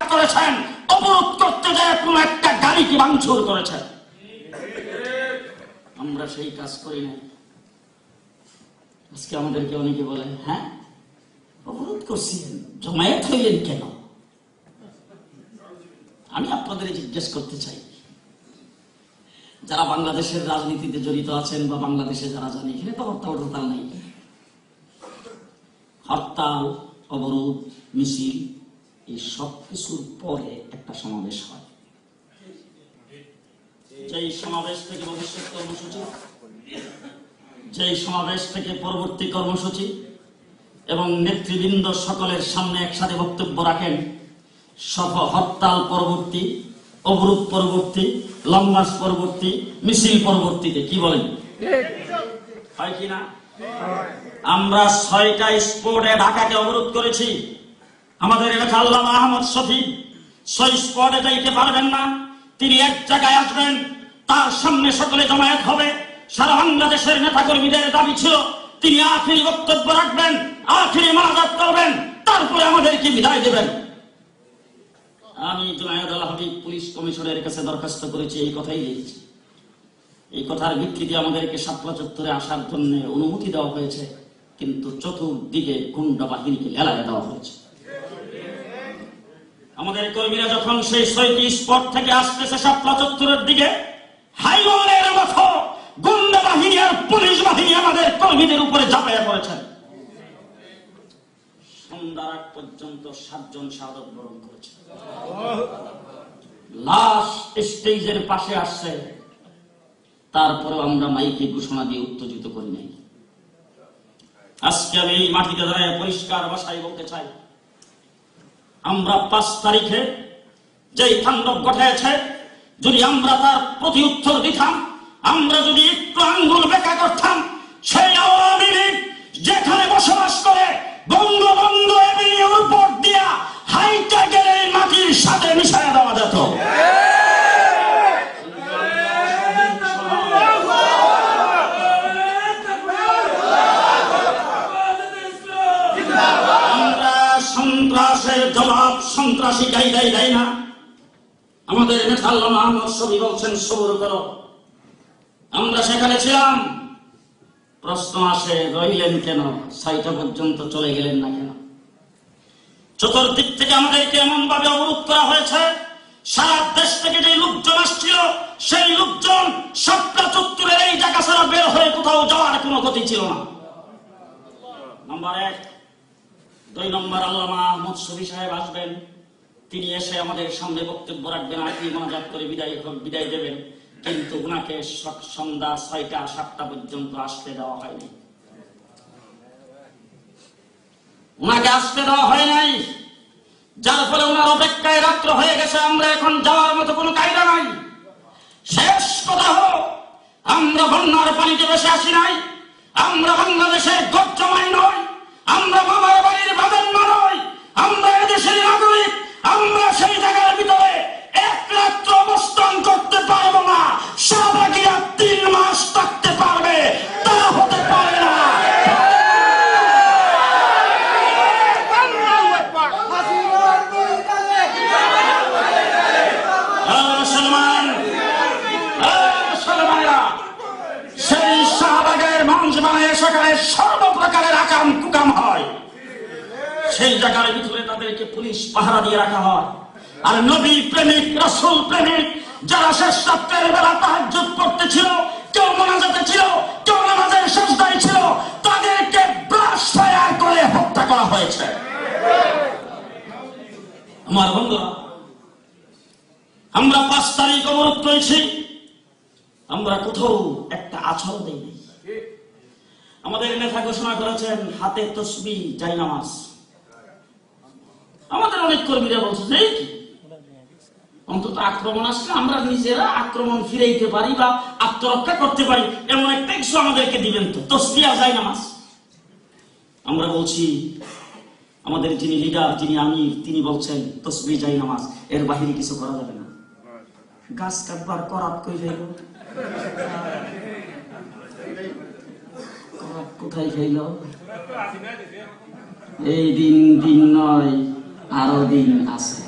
করেছেন। ভাঙচুর করেছেন। আমরা সেই কাজ করি না। আজকে আমাদেরকে অনেকে বলে হ্যাঁ? অবরোধ জমায়েত হইলেন কেন? আমি আপনাদের জিজ্ঞেস করতে চাই। যারা বাংলাদেশের রাজনীতিতে জড়িত আছেন বা বাংলাদেশে যারা জানে, এখানে তো হরতাল হরতাল নাই। হরতাল, অবরোধ, মিছিল এই সব পরে একটা সমাবেশ হয়। যেই সমাবেশ থেকে ভবিষ্যৎ কর্মসূচি, যেই সমাবেশ থেকে পরবর্তী কর্মসূচি এবং নেতৃবৃন্দ সকলের সামনে একসাথে বক্তব্য রাখেন, সফ হরতাল পরবর্তী, অবরোধ পরবর্তী লম্বাস পরবর্তী, মিছিল পরবর্তীতে, কি বলেন? হয় কি না? আমরা ছয়টা স্পোর্টে ঢাকাকে অবরোধ করেছি। আমাদের এলাকা আল্লাহ আহমদ শফি ছয় স্পটে যাইতে পারবেন না। তিনি এক জায়গায় আসবেন, তার সামনে সকলে জমায়েত হবে। সারা বাংলাদেশের নেতা কর্মীদের দাবি ছিল, তিনি আখিরি বক্তব্য রাখবেন, আখিরি মানাজাত করবেন, তারপরে আমাদেরকে বিদায় দেবেন। আমি জুনায়দ আল হাবিব পুলিশ কমিশনের কাছে দরখাস্ত করেছি, এই কথাই লিখেছি। এই কথার ভিত্তিতে আমাদেরকে সাতলা চত্বরে আসার জন্য অনুমতি দেওয়া হয়েছে, কিন্তু চতুর্দিকে গুন্ডা বাহিনীকে এলাকা দেওয়া হয়েছে। আমাদের কর্মীরা যখন সেই ছয়টি স্পট থেকে আসতেছে সাতলা চত্বরের দিকে হাইওয়ানের মতো গুন্ডা বাহিনী আর পুলিশ বাহিনী আমাদের কর্মীদের উপরে ঝাঁপাইয়া পড়েছেন সন্ধ্যার আগ পর্যন্ত সাতজন শাহাদত বরণ করেছে। লাশ স্টেজের পাশে আসছে। তারপরে আমরা মাইকে ঘোষণা দিয়ে উত্তেজিত করি নাই। আজকে আমি এই মাটিতে দাঁড়ায় পরিষ্কার ভাষায় বলতে চাই আমরা পাঁচ তারিখে যেই তাণ্ডব ঘটেছে, যদি আমরা তার প্রতি উত্তর দিতাম, আমরা যদি একটু আঙ্গুল বেকা করতাম, সেই আওয়ামী লীগ যেখানে বসবাস করে বঙ্গবন্ধু এভিনিউর উপর দিয়া হাইটা গেলে এই মাটির সাথে মিশাইয়া দেওয়া যেত আমরা সন্ত্রাসের জবাব সন্ত্রাসী গাই দেয় দেয় না। আমাদের নেতা আল্লামা আহমদ ছবি বলছেন, সবর করো। আমরা সেখানে ছিলাম। প্রশ্ন আসে, রইলেন কেন? ছয়টা পর্যন্ত চলে গেলেন না কেন? চতুর্দিক থেকে আমাদেরকে এমন ভাবে অবরোধ করা হয়েছে, সারা দেশ থেকে যে লোকজন আসছিল, সেই লোকজন সবটা চত্বরের এই জায়গা ছাড়া বের হয়ে কোথাও যাওয়ার কোনো গতি ছিল না। নাম্বার এক দুই নম্বর আল্লামা আহমদ শফি সাহেব আসবেন। তিনি এসে আমাদের সামনে বক্তব্য রাখবেন আখরি মনাজাত করে বিদায় বিদায় দেবেন। কিন্তু ওনাকে সন্ধ্যা ছয়টা, সাতটা পর্যন্ত আসতে দেওয়া হয়নি। ওনাকে আসতে দেওয়া হয় নাই। যার ফলে ওনার অপেক্ষায় রাত্র হয়ে গেছে, আমরা এখন যাওয়ার মতো কোনো কায়দা নাই। শেষ কথা হলো, আমরা বন্যার পানিতে বসে আসি নাই। আমরা বাংলাদেশের জায়গার ভিতরে তাদেরকে পুলিশ পাহারা দিয়ে রাখা হয়। আর নবী প্রেমিক, রসুল প্রেমিক, যারা শেষ রাত্রের বেলা তাহাজ্জুদ করতেছিল কেউ মোনাজাতে ছিল, কেউ নামাজের সজদায় ছিল, তাদেরকে ব্লাশ ফায়ার করে হত্যা করা হয়েছে। আমার বন্ধুরা, আমরা পাঁচ তারিখ অবরোধ করেছি, আমরা কোথাও একটা আছর দেইনি। আমাদের নেতা ঘোষণা করেছেন, হাতে তসবি যাই নামাজ। আমাদের অনেক কর্মীরা বলছে যে কি? অন্তত আক্রমণ আসলে আমরা নিজেরা আক্রমণ ফিরাইতে পারি বা আত্মরক্ষা করতে পারি, এমন একটা কিছু আমাদেরকে দিবেন তো। আর যাই নামাজ। আমরা বলছি, আমাদের যিনি লিডার যিনি আমি তিনি বলছেন তসবি যাই নামাজ। এর বাহিরে কিছু করা যাবে না। গাছ কাটবার করাত কই যাইব? কোথায় খাইল? এই দিন দিন নয়। আরও দিন আছে।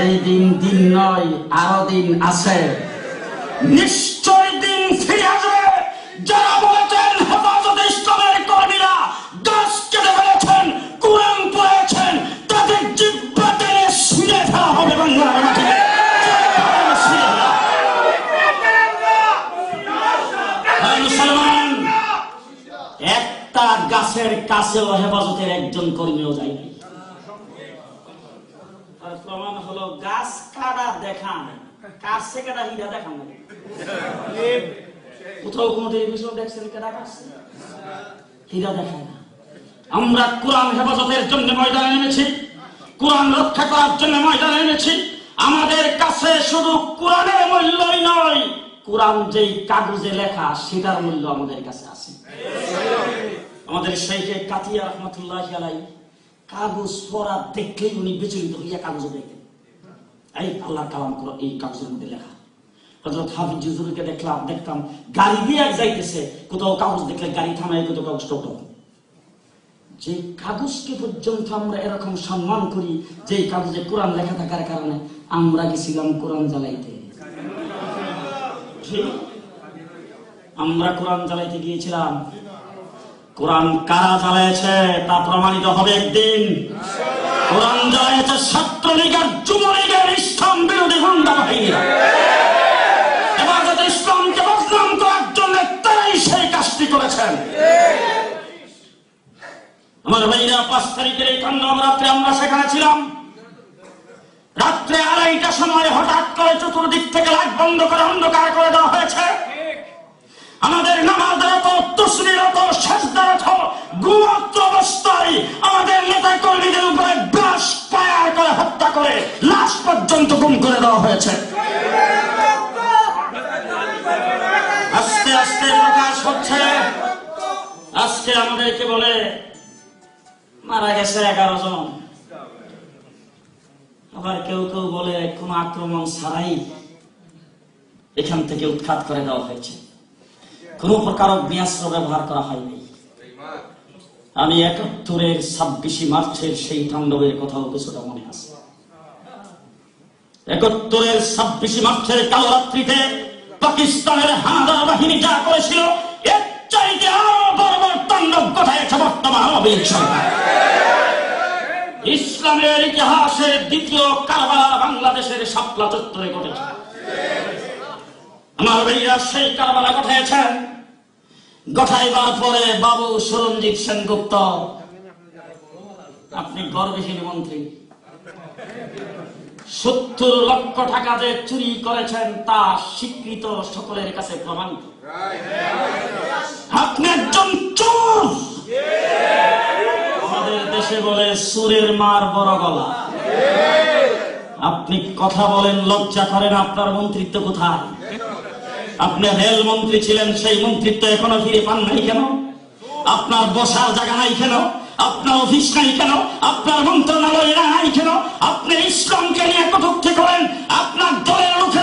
এই দিন দিন নয় আরও দিন আছে। নিশ্চয় হেফাজতের একজন কর্মীও যায়নি। আর প্রমাণ হলো গাছ কাটা দেখান কাছে কাটা হীরা দেখান কোথাও কোনো টেলিভিশন দেখছেন কাটা গাছ হীরা আমরা কোরআন হেফাজতের জন্য ময়দানে নেমেছি, কোরআন রক্ষা করার জন্য ময়দানে নেমেছি। আমাদের কাছে শুধু কোরআনের মূল্যই নয়, কোরআন যেই কাগজে লেখা, সেটার মূল্য আমাদের কাছে আছে। আমাদের সেইখে কাতিয়া রহমতুল্লাহ আলাই কাগজ পড়া দেখলেই উনি বিচলিত হইয়া কাগজে দেখতেন এই আল্লাহ কালাম করো, এই কাগজের মধ্যে লেখা। হজরত হাফিজ জুজুরকে দেখলাম, দেখতাম গাড়ি দিয়ে এক যাইতেছে, কোথাও কাগজ দেখলে গাড়ি কোথাও কাগজ টোটো যে কাগজকে পর্যন্ত আমরা এরকম সম্মান করি যে কাগজে কোরআন লেখা থাকার কারণে আমরা গেছিলাম কোরআন জ্বালাইতে। আমরা কোরআন জ্বালাইতে গিয়েছিলাম কোরআন কারা চালাইছে তা প্রমাণিত হবে একদিন। কোরআন জ্বালাইছে ছাত্রলীগের, যুবলীগের, ইসলাম বিরোধী গুন্ডা বাহিনীরা। ইসলামকে বদনাম করার জন্য তারাই সেই কাজটি করেছেন। আমার ভাইরা, পাঁচ তারিখের এই কাণ্ড রাত্রে আমরা সেখানে ছিলাম। রাত্রে আড়াইটা সময় হঠাৎ করে চতুর্দিক থেকে লাইট বন্ধ করে অন্ধকার করে দেওয়া হয়েছে। আমাদের নামাজরত তসলিরত শেষদারত ঘুমন্ত অবস্থায় আমাদের নেতা কর্মীদের উপরে ব্রাশ পায়ার করে, হত্যা করে, লাশ পর্যন্ত গুম করে দেওয়া হয়েছে। আস্তে আস্তে প্রকাশ হচ্ছে। আজকে আমাদেরকে বলে, মারা গেছে এগারো জন। আবার কেউ কেউ বলে, কোন আক্রমণ ছাড়াই এখান থেকে উৎখাত করে দেওয়া হয়েছে। কোন প্রকার অগ্নিয়াস্ত্র ব্যবহার করা হয়নি। আমি একাত্তরের ছাব্বিশে মার্চের সেই তাণ্ডবের কথাও কিছুটা মনে আছে। একাত্তরের ছাব্বিশে মার্চের কালো রাত্রিতে পাকিস্তানের হানাদার বাহিনী যা করেছিল, এর চাইতে আরও বর্বর তাণ্ডব ঘটাইছে বর্তমান আওয়ামী ইসলামের ইতিহাসের দ্বিতীয় কারবার বাংলাদেশের সাপলা চত্বরে ঘটেছে। আমার ভাইয়া সেই কারবালা ঘটাইছেন গঠাইবার পরে বাবু সুরঞ্জিত সেনগুপ্ত। আপনি গর্বহীন মন্ত্রী। সত্তর লক্ষ টাকা যে চুরি করেছেন, তা স্বীকৃত সকলের কাছে প্রমাণিত আপনি একজন চোর! আমাদের দেশে বলে সুরের মার বড় গলা। আপনি কথা বলেন, লজ্জা করেন আপনার মন্ত্রিত্ব কোথায়? আপনি রেল মন্ত্রী ছিলেন, সেই মন্ত্রিত্ব এখনও ফিরে পান নাই কেন? আপনার বসার জায়গা নাই কেন? আপনার অফিস নাই কেন? আপনার মন্ত্রণালয় নাই কেন? আপনি ইসলামকে নিয়ে কটূক্তি করেন, আপনার দলের লোকেরা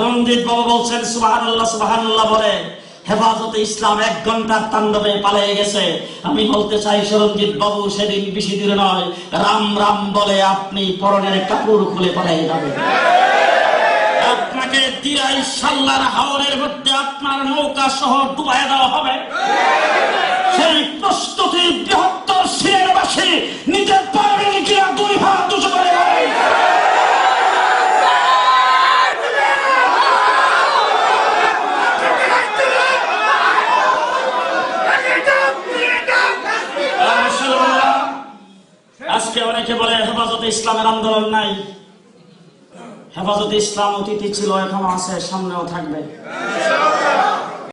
সরঞ্জিত বাবু বলছেন সুবাহান আল্লাহ আল্লাহ বলে, হেফাজতে ইসলাম এক ঘণ্টার তাণ্ডবে পালিয়ে গেছে। আমি বলতে চাই, সরঞ্জিত বাবু, সেদিন বেশি দূরে নয়, রাম রাম বলে আপনি পরনের কাপড় খুলে পালিয়ে যাবেন। আপনাকে দিরাই সাল্লার হাওরের মধ্যে আপনার নৌকা সহ ডুবাই দেওয়া হবে। সেই প্রস্তুতি বৃহত্তর সিলেটবাসী হেফাজতে ইসলামের আন্দোলন নাই। হেফাজতে ইসলাম অতীতে ছিল এখন আছে সামনেও থাকবে।